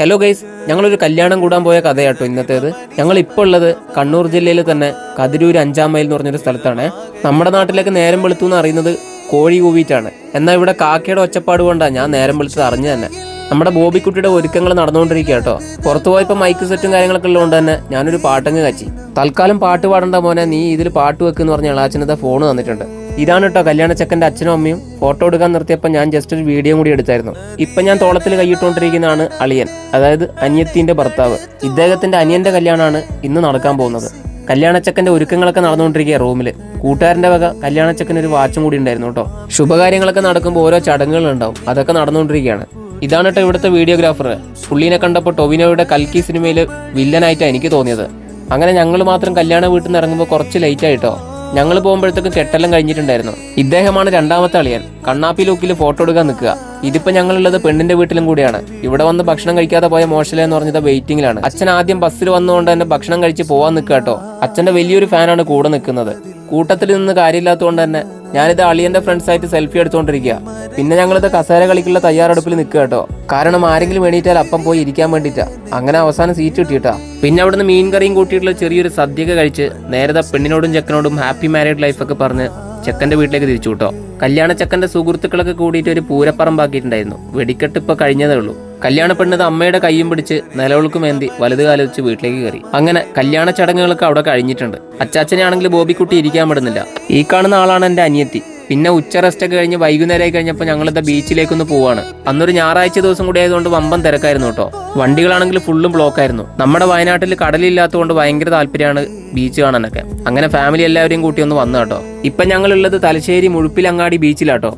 Hello guys ഞങ്ങളൊരു കല്യാണം കൂടാൻ പോയ കഥയാട്ടോ ഇന്നത്തേത്. ഞങ്ങൾ ഇപ്പോൾ ഉള്ളത് കണ്ണൂർ ജില്ലയിൽ തന്നെ കതിരൂർ അഞ്ചാം മൈൽ എന്ന് പറഞ്ഞൊരു സ്ഥലത്താണ്. നമ്മുടെ നാട്ടിലേക്ക് നേരം വെളുത്തു എന്ന് അറിയുന്നത് കോഴി കൂവിയിട്ടാണ് എന്നാൽ ഇവിടെ കാക്കയുടെ ഒച്ചപ്പാട് കൊണ്ടാണ് ഞാൻ നേരം വെളുത്തത് അറിഞ്ഞു തന്നെ. നമ്മുടെ ബോബിക്കുട്ടിയുടെ ഒരുക്കങ്ങൾ നടന്നുകൊണ്ടിരിക്കുക കേട്ടോ. പുറത്തു പോയപ്പോൾ മൈക്ക് സെറ്റും കാര്യങ്ങളൊക്കെ ഉള്ളതുകൊണ്ട് തന്നെ ഞാനൊരു പാട്ടങ്ങ് കച്ചി. തൽക്കാലം പാട്ട് പാടേണ്ട മോനെ നീ ഇതിൽ പാട്ട് വെക്കെന്ന് പറഞ്ഞ ഇളാച്ചനത്തെ ഫോൺ തന്നിട്ടുണ്ട്. ഇതാണ് കേട്ടോ കല്യാണ ചെക്കന്റെ അച്ഛനും അമ്മയും. ഫോട്ടോ എടുക്കാൻ നിർത്തിയപ്പോൾ ഞാൻ ജസ്റ്റ് ഒരു വീഡിയോ കൂടി എടുത്തായിരുന്നു. ഇപ്പം ഞാൻ തോളത്തിൽ കൈയിട്ടുകൊണ്ടിരിക്കുന്നതാണ് അളിയൻ അതായത് അനിയത്തിന്റെ ഭർത്താവ്. ഇദ്ദേഹത്തിന്റെ അനിയന്റെ കല്യാണമാണ് ഇന്ന് നടക്കാൻ പോകുന്നത്. കല്യാണച്ചക്കന്റെ ഒരുക്കങ്ങളൊക്കെ നടന്നുകൊണ്ടിരിക്കുക റൂമിൽ കൂട്ടുകാരന്റെ വക കല്യാണച്ചക്കൻ ഒരു വാച്ചും കൂടി ഉണ്ടായിരുന്നു കേട്ടോ. ശുഭകാര്യങ്ങളൊക്കെ നടക്കുമ്പോൾ ഓരോ ചടങ്ങുകളുണ്ടാവും അതൊക്കെ നടന്നുകൊണ്ടിരിക്കുകയാണ്. ഇതാണ് കേട്ടോ ഇവിടുത്തെ വീഡിയോഗ്രാഫർ. പുള്ളീനെ കണ്ടപ്പോൾ ടൊവിനോയുടെ കൽക്കി സിനിമയിൽ വില്ലനായിട്ടാണ് എനിക്ക് തോന്നിയത്. അങ്ങനെ ഞങ്ങൾ മാത്രം കല്യാണ വീട്ടിൽ നിന്ന് ഇറങ്ങുമ്പോൾ കുറച്ച് ലേറ്റ് ആയിട്ടോ. ഞങ്ങൾ പോകുമ്പോഴത്തേക്കും കെട്ടെല്ലാം കഴിഞ്ഞിട്ടുണ്ടായിരുന്നു. ഇദ്ദേഹമാണ് രണ്ടാമത്തെ അളിയൻ. കണ്ണാപ്പി ലുക്കിൽ ഫോട്ടോ എടുക്കാൻ നിൽക്കുക. ഇതിപ്പോ ഞങ്ങളുള്ളത് പെണ്ണിന്റെ വീട്ടിലും കൂടിയാണ്. ഇവിടെ വന്ന് ഭക്ഷണം കഴിക്കാതെ പോയ മോശല എന്ന് പറഞ്ഞത് വെയിറ്റിംഗിലാണ് അച്ഛൻ ആദ്യം ബസ്സിൽ വന്നുകൊണ്ട് തന്നെ ഭക്ഷണം കഴിച്ച് പോവാൻ നിൽക്കുക കേട്ടോ അച്ഛന്റെ വലിയൊരു ഫാനാണ് കൂടെ നിൽക്കുന്നത്. കൂട്ടത്തിൽ നിന്ന് കാര്യമില്ലാത്തതുകൊണ്ട് തന്നെ ഞാനിത് അളിയന്റെ ഫ്രണ്ട്സായിട്ട് സെൽഫി എടുത്തുകൊണ്ടിരിക്കുക പിന്നെ ഞങ്ങളിത് കസേര കളിക്കുള്ള തയ്യാറെടുപ്പിൽ നിൽക്കുക കേട്ടോ കാരണം ആരെങ്കിലും എണീറ്റാൽ അപ്പം പോയി ഇരിക്കാൻ വേണ്ടിയിട്ടാ അങ്ങനെ അവസാനം സീറ്റ് കിട്ടിയിട്ടാ. പിന്നെ അവിടുന്ന് മീൻ കറിയും കൂട്ടിയിട്ടുള്ള ചെറിയൊരു സദ്യയൊക്കെ കഴിച്ച് നേരത്തെ പെണ്ണിനോടും ചെക്കനോടും ഹാപ്പി മാരീഡ് ലൈഫൊക്കെ പറഞ്ഞ് ചെക്കന്റെ വീട്ടിലേക്ക് തിരിച്ചു വിട്ടോ കല്യാണ ചെക്കന്റെ സുഹൃത്തുക്കളൊക്കെ കൂടിയിട്ട് ഒരു പൂരപ്പറമ്പാക്കിയിട്ടുണ്ടായിരുന്നു. വെടിക്കെട്ട് ഇപ്പൊ കഴിഞ്ഞതേ ഉള്ളൂ. കല്യാണ പെണ്ണത് അമ്മയുടെ കൈയും പിടിച്ച് നിലവിളക്കും ഏന്തി വലുത് കാലം വെച്ച് വീട്ടിലേക്ക് കയറി. അങ്ങനെ കല്യാണ ചടങ്ങുകളൊക്കെ അവിടെ കഴിഞ്ഞിട്ടുണ്ട്. അച്ചാച്ചനെ ആണെങ്കിൽ ബോബിക്കുട്ടി ഇരിക്കാൻ പെടുന്നില്ല. ഈ കാണുന്ന ആളാണ് എന്റെ അനിയത്തി. പിന്നെ ഉച്ച റെസ്റ്റ് ഒക്കെ കഴിഞ്ഞ് വൈകുന്നേരമായി കഴിഞ്ഞപ്പോൾ ഞങ്ങളിത് ബീച്ചിലേക്കൊന്ന് പോവാണ്. അന്നൊരു ഞായറാഴ്ച ദിവസം കൂടി ആയതുകൊണ്ട് വമ്പൻ തിരക്കായിരുന്നു കേട്ടോ. വണ്ടികളാണെങ്കിൽ ഫുള്ളും ബ്ലോക്ക് ആയിരുന്നു. നമ്മുടെ വയനാട്ടിൽ കടലില്ലാത്തതുകൊണ്ട് ഭയങ്കര താല്പര്യമാണ് ബീച്ച് കാണാനൊക്കെ. അങ്ങനെ ഫാമിലി എല്ലാവരെയും കൂട്ടി ഒന്ന് വന്നു കേട്ടോ. ഇപ്പൊ ഞങ്ങളുള്ളത് തലശ്ശേരി മുഴുപ്പിലങ്ങാടി ബീച്ചിലാട്ടോ.